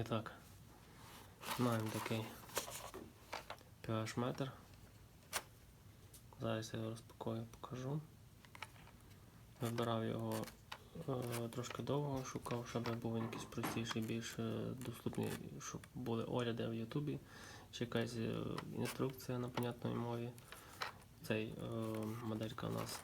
І так, маємо такий pH метр. Зараз я його розпакую, покажу. Вибирав його е, трошки довго, шукав, щоб був якийсь простіший, більш е, доступний, щоб були огляди в Ютубі, чи якась е, інструкція на понятній мові. Цей е, моделька у нас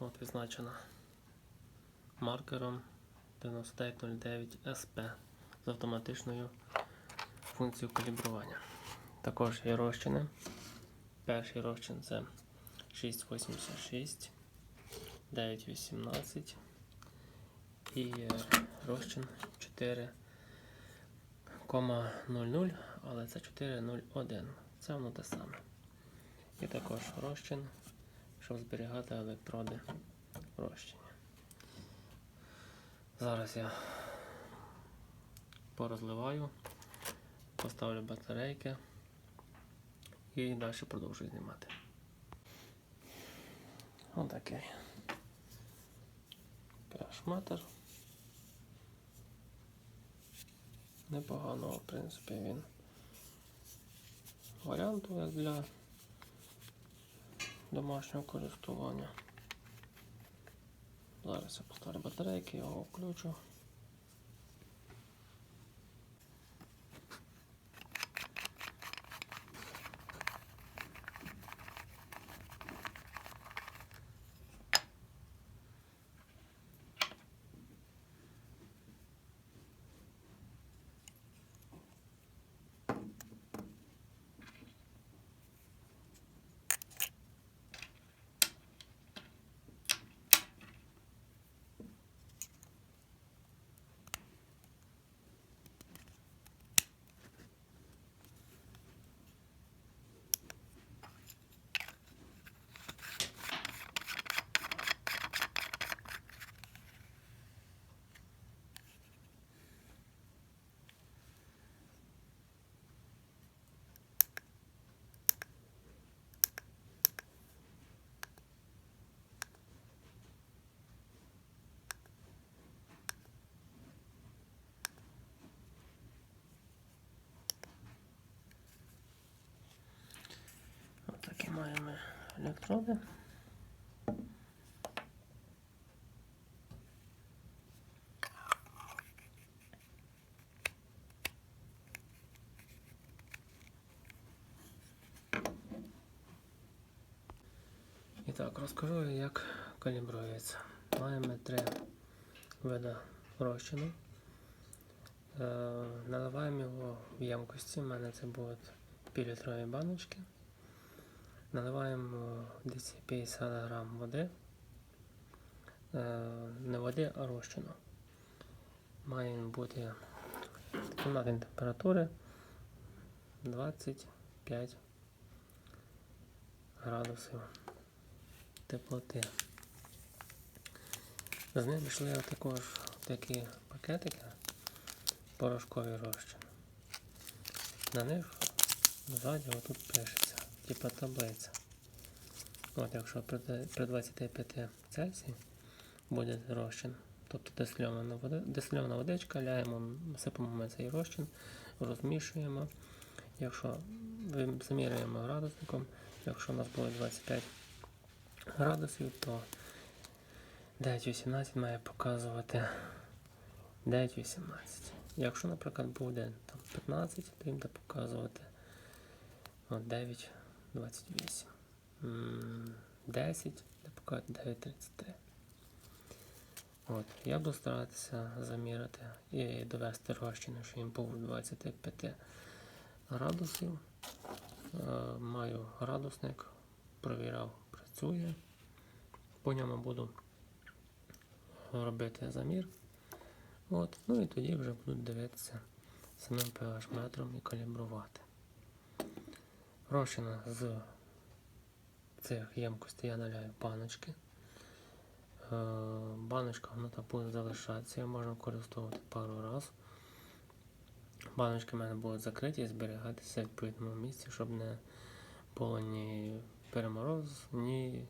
от відзначена маркером 9909 SP з автоматичною функцією калібрування. Також є розчини. Перший розчин це 686, 918 і розчин 4,00, але це 401. Це воно те саме. І також розчин, щоб зберігати електроди в розчині. Зараз я порозливаю, поставлю батарейки і далі продовжую знімати. Отакий. Пешметр. Непоганого, в принципі, він варіанту як для домашнього користування. Зараз я поставлю батарейки, його включу. Отакі маємо електроди. І так, розкажу, як калібрується. Маємо три види розчину. Е, наливаємо його в ємкості. У мене це будуть півлітрові баночки. Наливаємо десь 50 грам води. Е, Не води, а розчину. Має бути кімнатної температури 25 градусів теплоти. З ним йшли також такі пакетики порошкові розчин. На них ззаді отут пишеться, типа таблиця. От Якщо при 25 Цельсії буде розчин, тобто дистильована води, водичка, ляємо, сипемо ми цей розчин, розмішуємо. Якщо замірюємо градусником, якщо у нас буде 25 градусів, то 9,18 має показувати 9,18. Якщо, наприклад, буде там, 15, то їм буде показувати 9. 28. 10, де показують 933. От, Я буду старатися замірити і довести розчину, що їм був 25 градусів. Е, маю градусник, провіряв, працює. По ньому буду робити замір. От, Ну і тоді вже буду дивитися самим pH метром і калібрувати. Розчина з цих ємкостей я наляю баночки. Е, Баночка вона буде залишатися, її можна використовувати пару разів. Баночки в мене будуть закриті і зберігатися в відповідному місці, щоб не було ні перемороз, ні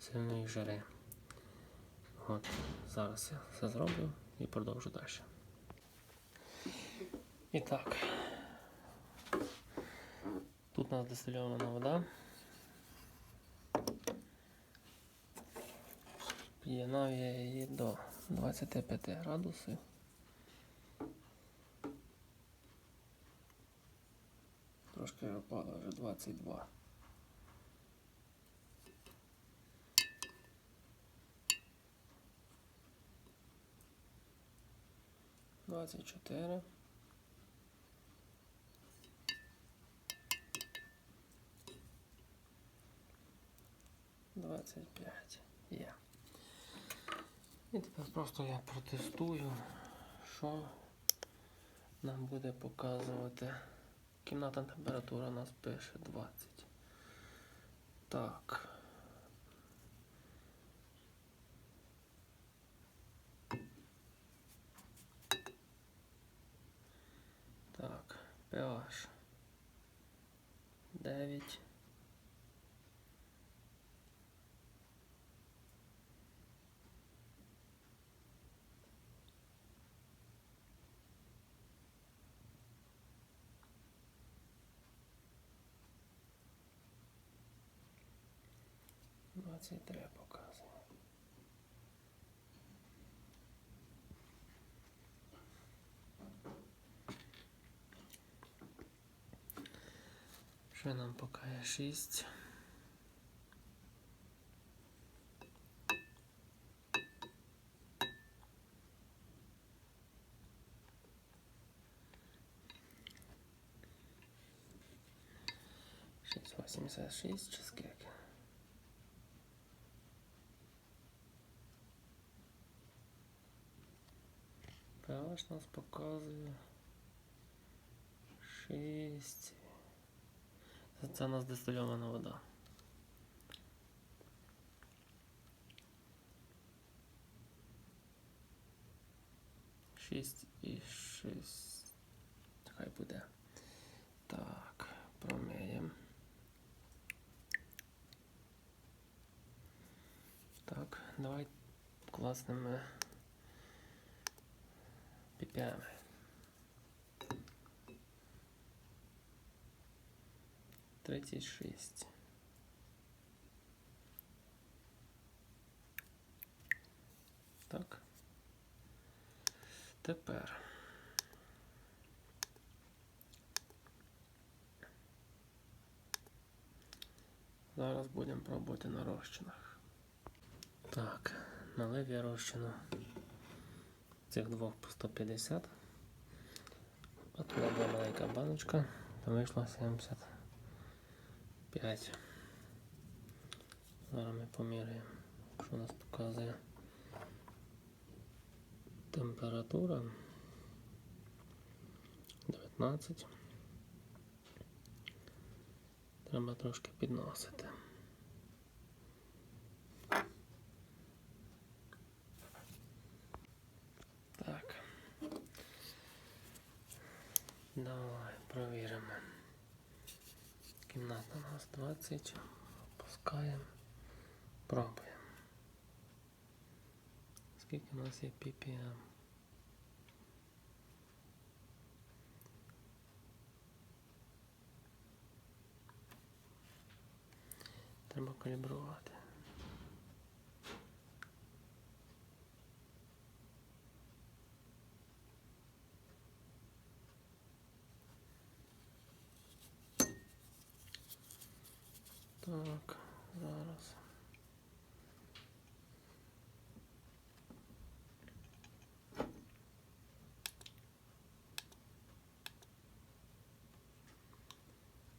сильної жари. От, зараз я все зроблю і продовжу далі. І так. Тут у нас дистильована вода. Під'єднав я її до 25 градусів. Трошки впало вже 22. Двадцять чотири. Двадцять п'ять. Є. І тепер просто я протестую, що нам буде показувати. Кімнатна температура у нас пише 20. Так. Так, pH 9. Двадцять три показує. Що нам покаже 6. Шість восемьдесят шість чи скільки? Нас показує 6. Це, це у нас дистильована вода. Шість і шість. Хай буде. Так, проміємо. Так, давай класними ppm. Тридцять шість. Так. Тепер. Зараз будемо пробувати на розчинах. Так, налив я розчину цих двох по 150. От туди була маленька баночка, там вийшло 75. Зараз ми поміряємо, що у нас показує температура 19. Треба трошки підносити. Так. Давай провіримо. Кімната у нас 20. Опускаємо. Пробуємо. Скільки у нас є ppm? Треба калібрувати. Так, зараз.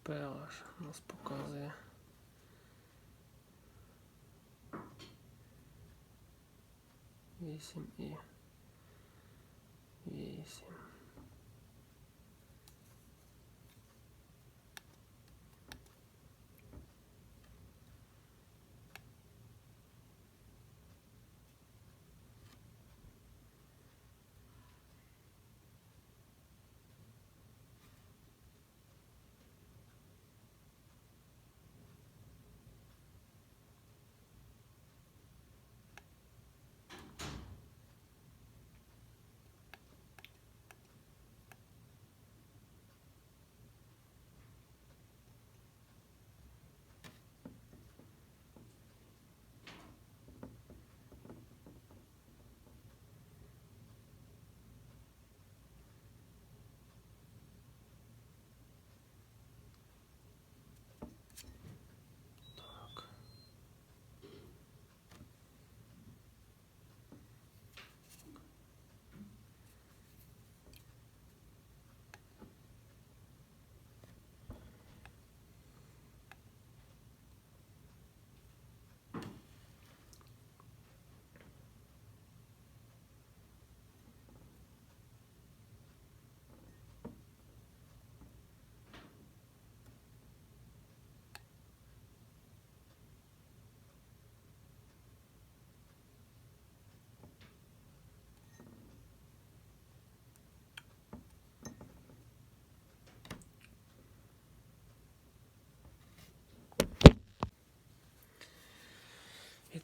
PH нас показує. Вісім і вісім.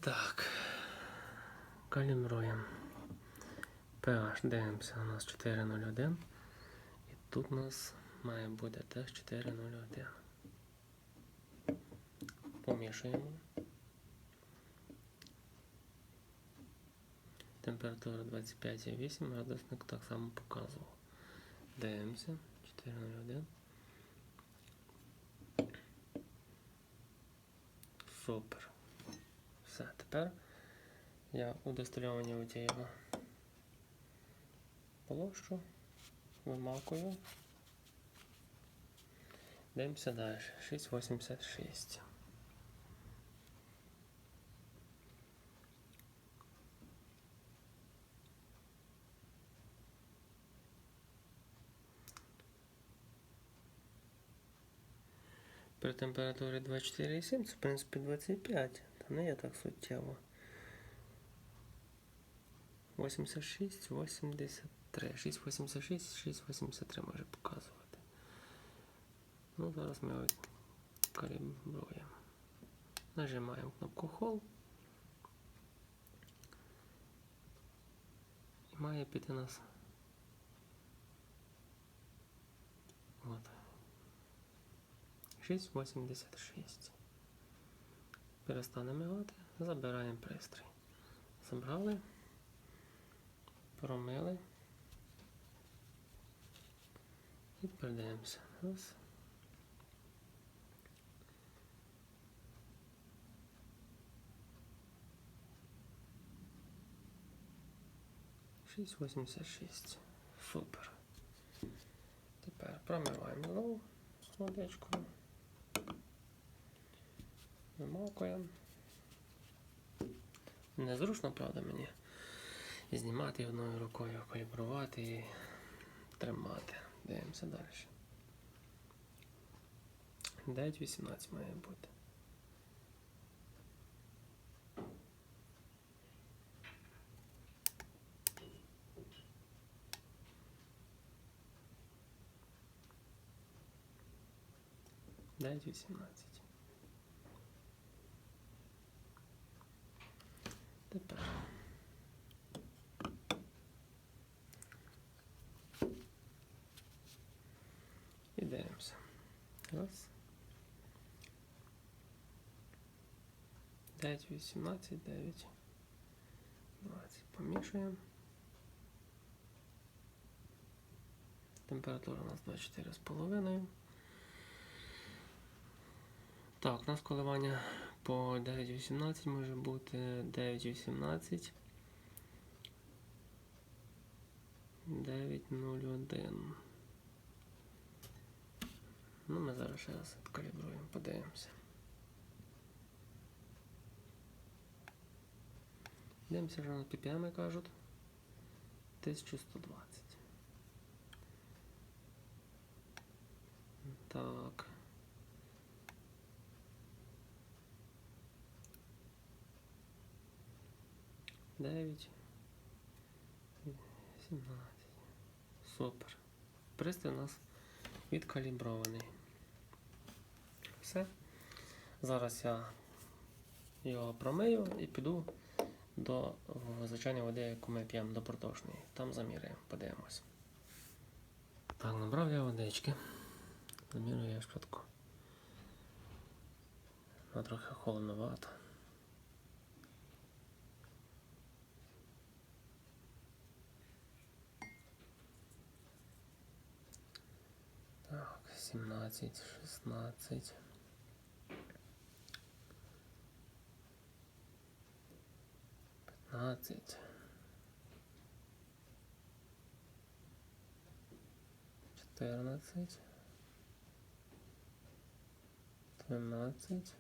Так. Калібруємо. PH дивимося, у нас 401. І тут у нас має бути теж 401. Помішуємо. Температура 25,8, градусник так само показував. Дивимося. 401. Супер. Все, тепер я удостальовані у його полощу, вимакую. Дивимося далі. 6,86. При температурі 24,7 це в принципі 25. Не є так суттєво. 86, 83. 6,86, 6,83 може показувати. Ну, зараз ми калібруємо. Нажимаємо кнопку Hold. І має піти нас. От. 6,86. Перестане мигати, забираємо пристрій. Забрали, промили і передаємося. Шість вісімдесят шість. Супер. Тепер промиваємо знову водичкою. Вимокуємо. Незручно, правда, мені знімати одною рукою, калібрувати і тримати. Дивимося далі. 9.18 має бути. Дев'ять вісімнадцять. Тепер. І дивимося. Раз. 9, 18, 9, 20. Помішуємо. Температура у нас 24,5. Так, у нас коливання по 9.18 може бути 9.18. 9.01. Ну, ми зараз ще раз відкалібруємо, подивимося. Дивимося, що на PPM кажуть. 1120. Так. Дев'ять. Сімнадцять. Супер. Пристрій у нас відкалібрований. Все. Зараз я його промию і піду до звичайної води, яку ми п'ємо до проточної. Там заміряємо, подивимось. Так, набрав я водички. Замірюю я швидко. Вона трохи холодновато. 18, 16. Пятнадцать, четырнадцать, тринадцать,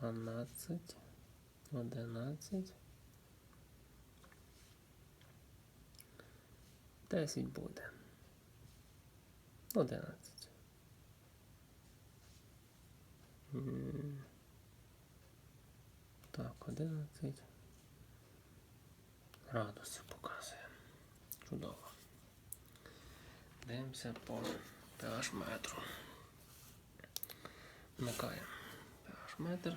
двенадцать, одиннадцать, 10 буде. 11. Так, 11 градусів показує. Чудово. Дивимося по pH метру. Вмикаємо pH метр.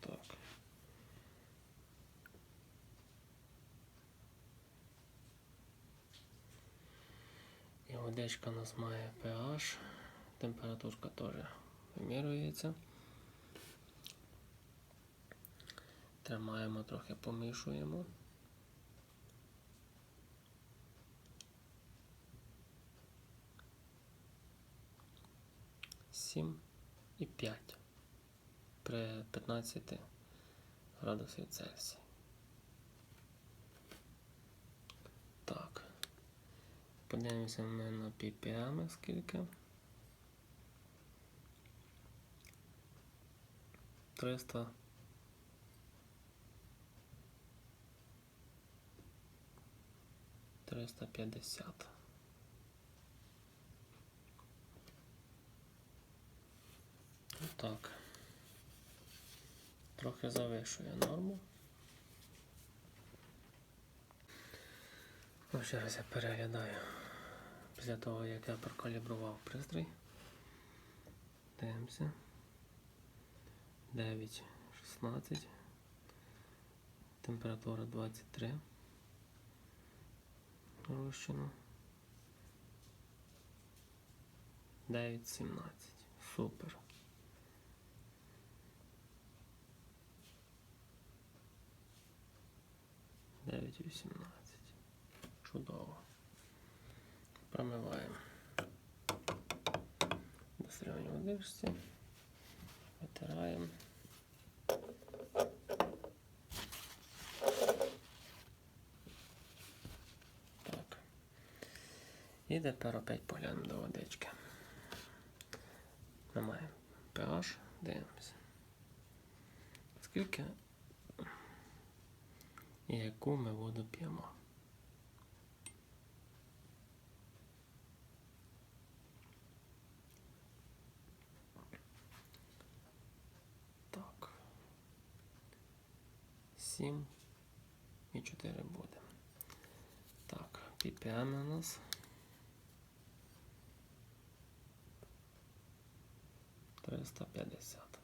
Так. Водичка у нас має pH. Температурка теж вимірюється. Тримаємо, трохи помішуємо. Сім і п'ять при 15 градусів Цельсія. Так. Подивимося ми на ppm скільки. 300 Триста п'ятдесят. Так. Трохи завишує норму. Ну, ще раз я переглядаю після того, як я прокалібрував пристрій. Дивимося. 9, 16. Температура 23. Розчину. 9, 17. Супер. Дев'ять вісімнадцять. Чудово. Промиваємо. Стріляння водичці. Витираємо. Так. І тепер опять поглянемо до водички. Маємо pH, дивимося. Скільки і яку ми воду п'ємо. 4 буде. Так, PPM у нас. Триста п'ятдесят.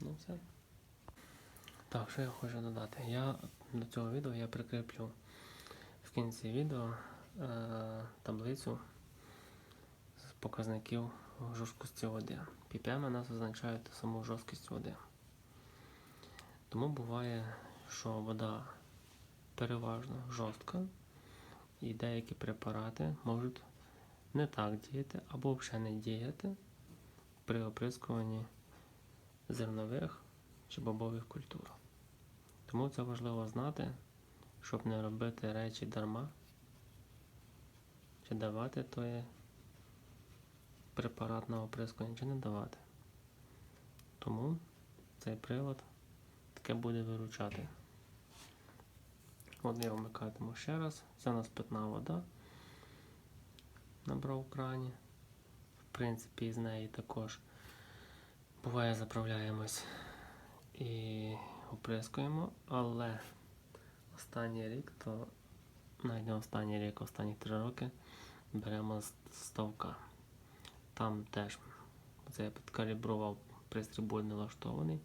Ну все. Так, що я хочу додати? Я до цього відео я прикріплю в кінці відео е таблицю з показників жорсткості води. PPM у нас означає саму жорсткість води. Тому буває, що вода переважно жорстка, і деякі препарати можуть не так діяти або взагалі не діяти при оприскуванні зернових чи бобових культур. Тому це важливо знати, щоб не робити речі дарма, чи давати той препарат на оприскування, чи не давати. Тому цей прилад таке буде виручати. От я вмикатиму ще раз. Це у нас питна вода. Набрав крані. В принципі, з неї також буває заправляємось і оприскуємо, але останній рік, то навіть не останній рік, останні три роки беремо з ставка. Там теж це я підкалібрував пристрій буде налаштований.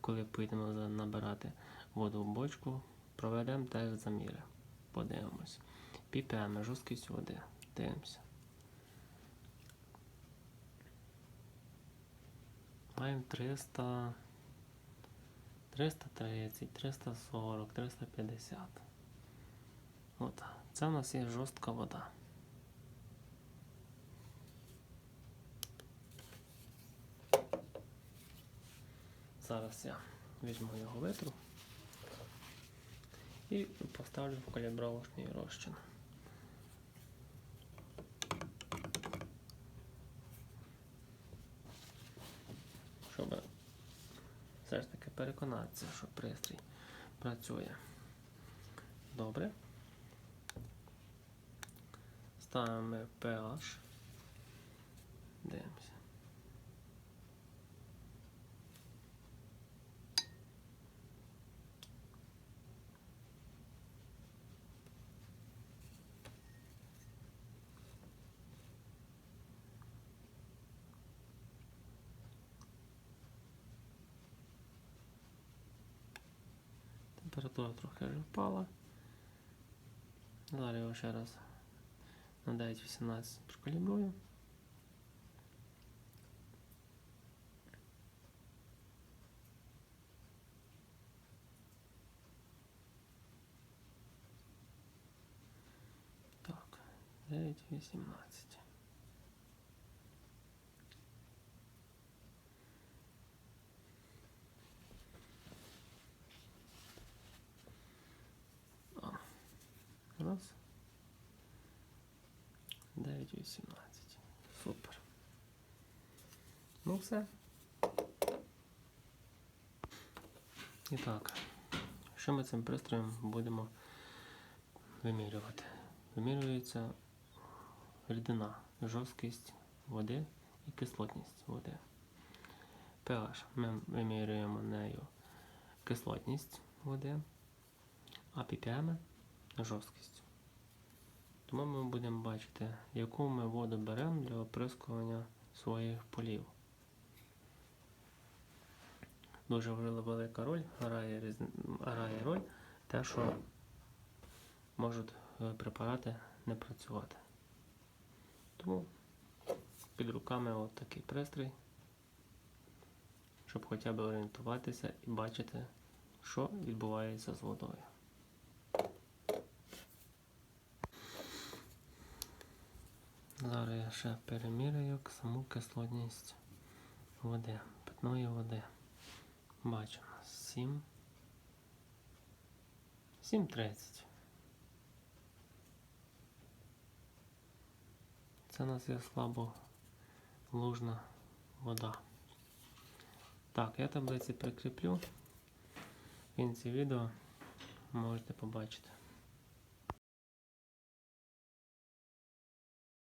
Коли поїдемо набирати воду в бочку, проведемо теж заміри. Подивимось. ppm, жорсткість води. Дивимося. Маємо 300, 330, 340, 350. От. Це у нас є жорстка вода. Зараз я візьму його витру і поставлю в калібровочний розчин. Щоб все ж таки переконатися, що пристрій працює добре. Ставимо pH. Температура трохи вже впала. Зараз його ще раз на 9.18 прокалібрую. Так, 9.18. 9.18. Супер. Ну все. І так, що ми цим пристроєм будемо вимірювати? Вимірюється рідина, жорсткість води і кислотність води. pH ми вимірюємо нею кислотність води, а ppm жорсткість. Тому ми будемо бачити, яку ми воду беремо для оприскування своїх полів. Дуже велика роль грає, грає роль те, що можуть е, препарати не працювати. Тому під руками от пристрій, щоб хоча б орієнтуватися і бачити, що відбувається з водою. Зараз я ще переміряю саму кислотність води, питної води. Бачимо 7. 7.30. Це у нас є слабо лужна вода. Так, я таблиці прикріплю. В кінці відео можете побачити.